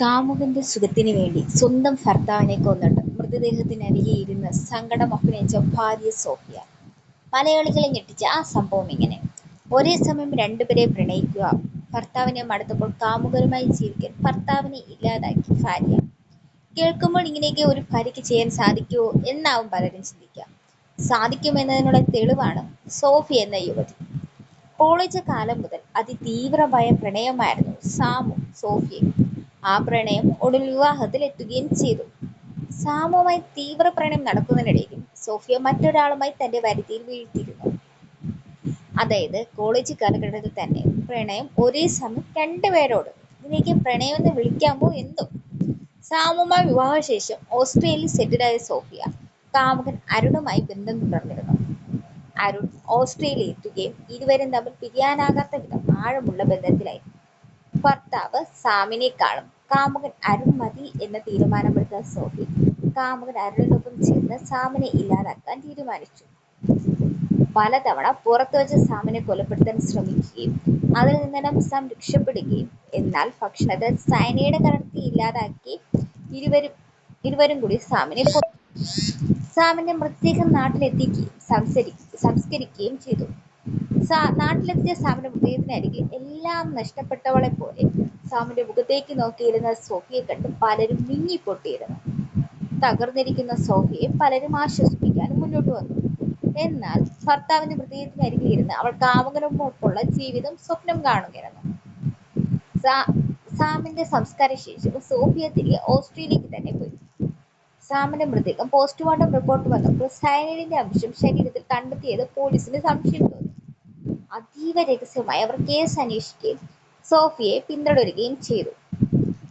കാമുകന്റെ സുഖത്തിനു വേണ്ടി സ്വന്തം ഭർത്താവിനെ കൊന്നിട്ട് മൃതദേഹത്തിനരികെ ഇരുന്ന് സങ്കടം അഭിനയിച്ച ഭാര്യ സോഫിയ. മലയാളികളെ ഞെട്ടിച്ച ആ സംഭവം ഇങ്ങനെ. ഒരേ സമയം രണ്ടുപേരെ പ്രണയിക്കുക, ഭർത്താവിനെ മടുത്തപ്പോൾ കാമുകരുമായി ജീവിക്കാൻ ഭർത്താവിനെ ഇല്ലാതാക്കി ഭാര്യ. കേൾക്കുമ്പോൾ ഇങ്ങനെയൊക്കെ ഒരു ഭാര്യയ്ക്ക് ചെയ്യാൻ സാധിക്കുമോ എന്നാവും പലരും ചിന്തിക്കാം സാധിക്കുമെന്നതിനുള്ള തെളിവാണ് സോഫി എന്ന യുവതി. കോളേജ് കാലം മുതൽ അതിതീവ്രമായ പ്രണയമായിരുന്നു സാമു സോഫിയയും. ആ പ്രണയം ഒടുവിൽ വിവാഹത്തിൽ എത്തുകയും ചെയ്തു. തീവ്ര പ്രണയം നടക്കുന്നതിനിടയിലും സോഫിയ മറ്റൊരാളുമായി തന്റെ വരുതിയിൽ വീഴ്ത്തിയിരുന്നു. അതായത് കോളേജ് കാലഘട്ടത്തിൽ തന്നെ പ്രണയം ഒരേ സമയം രണ്ടുപേരോട്. പ്രണയം എന്ന് വിളിക്കാമോ എന്തോ. സാമുവുമായി വിവാഹശേഷം ഓസ്ട്രേലിയയിൽ സെറ്റിലായ സോഫിയ കാമുകൻ അരുണുമായി ബന്ധം തുടർന്നിരുന്നു. അരുൺ ഓസ്ട്രേലിയയിൽ എത്തുകയും ഇരുവരും തമ്മിൽ പിരിയാനാകാത്ത വിധം ആഴമുള്ള ബന്ധത്തിലായി. ഭർത്താവ് സാമിനെ കാണും. കാമുകൻ അരുൺ മതി എന്ന തീരുമാനമെടുത്ത സോഫി കാമുകൻ അരുണിനൊപ്പം ചേർന്ന് സാമിനെ ഇല്ലാതാക്കാൻ തീരുമാനിച്ചു. പലതവണ പുറത്തുവച്ച് സാമിനെ കൊലപ്പെടുത്താൻ ശ്രമിക്കുകയും അതിൽ നിന്നെല്ലാം സാം രക്ഷപ്പെടുകയും എന്നാൽ ഭക്ഷണത്തിൽ സയനൈഡ് കലർത്തി ഇല്ലാതാക്കി ഇരുവരും കൂടി സാമിനെ. സാമിന്റെ മൃതദേഹം നാട്ടിലെത്തിക്കുകയും സംസ്കരിക്കുകയും ചെയ്തു. നാട്ടിലെത്തിച്ച സാമിന്റെ മൃതദേഹത്തിനരികിൽ എല്ലാം നഷ്ടപ്പെട്ടവളെപ്പോലെ സാമിന്റെ മുഖത്തേക്ക് നോക്കിയിരുന്ന സോഫിയെ കണ്ട് പലരും മിങ്ങിപ്പൊട്ടിയിരുന്നു തകർന്നിരിക്കുന്ന സോഫിയെ പലരും ആശ്വസിപ്പിക്കാൻ മുന്നോട്ട് വന്നു. എന്നാൽ ഭർത്താവിന്റെ മൃതദേഹത്തിനരികിൽ ഇരുന്ന് അവൾ കാമുകനൊപ്പമുള്ള ജീവിതം സ്വപ്നം കാണുകയായിരുന്നു. സാമിന്റെ സംസ്കാര ശേഷം സോഫിയ തിരികെ ഓസ്ട്രേലിയക്ക് തന്നെ പോയി. സാമിന്റെ മൃതദേഹം പോസ്റ്റ്മോർട്ടം റിപ്പോർട്ട് വന്നപ്പോൾ സയനൈഡിന്റെ അംശം ശരീരത്തിൽ കണ്ടെത്തിയത് പോലീസിന് സംശയം തോന്നി. അതീവ രഹസ്യമായി അവർ കേസ് അന്വേഷിക്കുകയും സോഫിയെ പിന്തുടരുകയും ചെയ്തു.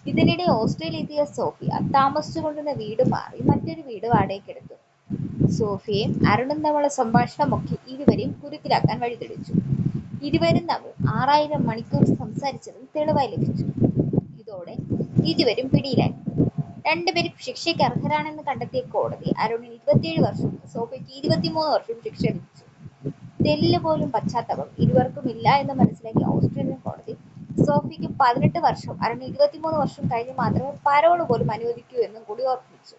ഇതിനിടെ ഓസ്ട്രേലിയയിലെത്തിയ സോഫിയ താമസിച്ചുകൊണ്ടിരുന്ന വീട് മാറി മറ്റൊരു വീട് വാടകയ്ക്കെടുത്തു. സോഫിയയും അരുണും തമ്മിലുള്ള സംഭാഷണമൊക്കെ ഇരുവരെയും കുരുക്കിലാക്കാൻ വഴിതെളിച്ചു. ഇരുവരും തമ്മിൽ ആറായിരം മണിക്കൂർ സംസാരിച്ചതും തെളിവായി ലഭിച്ചു. ഇതോടെ ഇരുവരും പിടിയിലായി. രണ്ടുപേരും ശിക്ഷയ്ക്ക് അർഹരാണെന്ന് കണ്ടെത്തിയ കോടതി അരുണിന് ഇരുപത്തിയേഴ് വർഷവും സോഫിയയ്ക്ക് ഇരുപത്തിമൂന്ന് വർഷവും ശിക്ഷ വിധിച്ചു. തെല്ല് പോലും പശ്ചാത്താപം ഇരുവർക്കുമില്ല എന്ന് മനസ്സിലാക്കിയ ഓസ്ട്രേലിയൻ കോടതി സോഫിക്ക് പതിനെട്ട് വർഷം അരുണിന് ഇരുപത്തിമൂന്ന് വർഷം കഴിഞ്ഞ് മാത്രമേ പരോൾ പോലും അനുവദിക്കൂ എന്നും കൂടി ഓർമ്മിപ്പിച്ചു.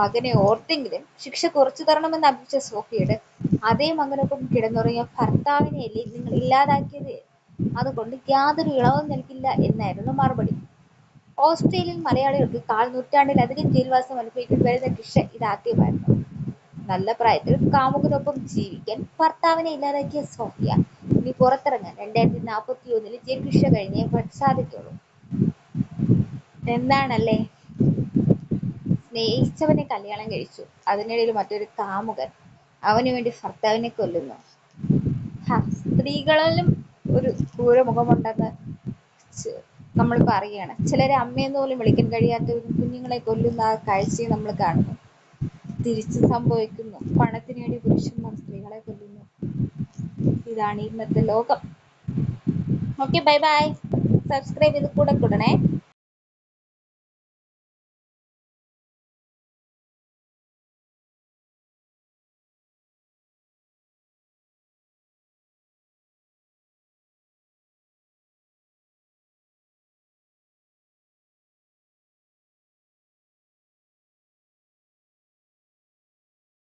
മകനെ ഓർത്തെങ്കിലും ശിക്ഷ കുറച്ചു തരണമെന്ന് അപേക്ഷിച്ച സോഫിയുടെ അതേ മകനൊപ്പം കിടന്നുറങ്ങിയ ഭർത്താവിനെയല്ലേ നിങ്ങൾ ഇല്ലാതാക്കിയത്, അതുകൊണ്ട് യാതൊരു ഇളവും നൽകില്ല എന്നായിരുന്നു മറുപടി. ഓസ്ട്രേലിയൻ മലയാളികൾക്ക് കാൽ നൂറ്റാണ്ടിലധികം ജയിൽവാസം അനുഭവിക്കേണ്ടി വരുന്ന ശിക്ഷ ഇതാദ്യമായിരുന്നു. നല്ല പ്രായത്തിൽ കാമുകനൊപ്പം ജീവിക്കാൻ ഭർത്താവിനെ ഇല്ലാതാക്കിയ സോഫിയ ഇനി പുറത്തിറങ്ങാൻ രണ്ടായിരത്തി നാല്പത്തിയൊന്നിൽ ജയിൽ ശിക്ഷ കഴിഞ്ഞേ സാധിക്കുള്ളൂ. എന്താണല്ലേ. സ്നേഹിച്ചവനെ കല്യാണം കഴിച്ചു. അതിനിടയിൽ മറ്റൊരു കാമുകൻ അവന് വേണ്ടി ഭർത്താവിനെ കൊല്ലുന്നു. സ്ത്രീകളിലും ഒരു ക്രൂരമുഖമുണ്ടെന്ന് നമ്മൾ പറയുകയാണ് ചിലരെ അമ്മയെന്ന് പോലും വിളിക്കാൻ കഴിയാത്ത കുഞ്ഞുങ്ങളെ കൊല്ലുന്ന ആ കാഴ്ചയും നമ്മൾ കാണുന്നു. തിരിച്ചും സംഭവിക്കുന്നു. പണത്തിനു വേണ്ടി പുരുഷന്മാർ സ്ത്രീകളെ കൊല്ലുന്നു. ഇതാണ് ഇന്നത്തെ ലോകം. Okay bye bye. സബ്സ്ക്രൈബ് ചെയ്ത് കൂടെ കൂടണേ.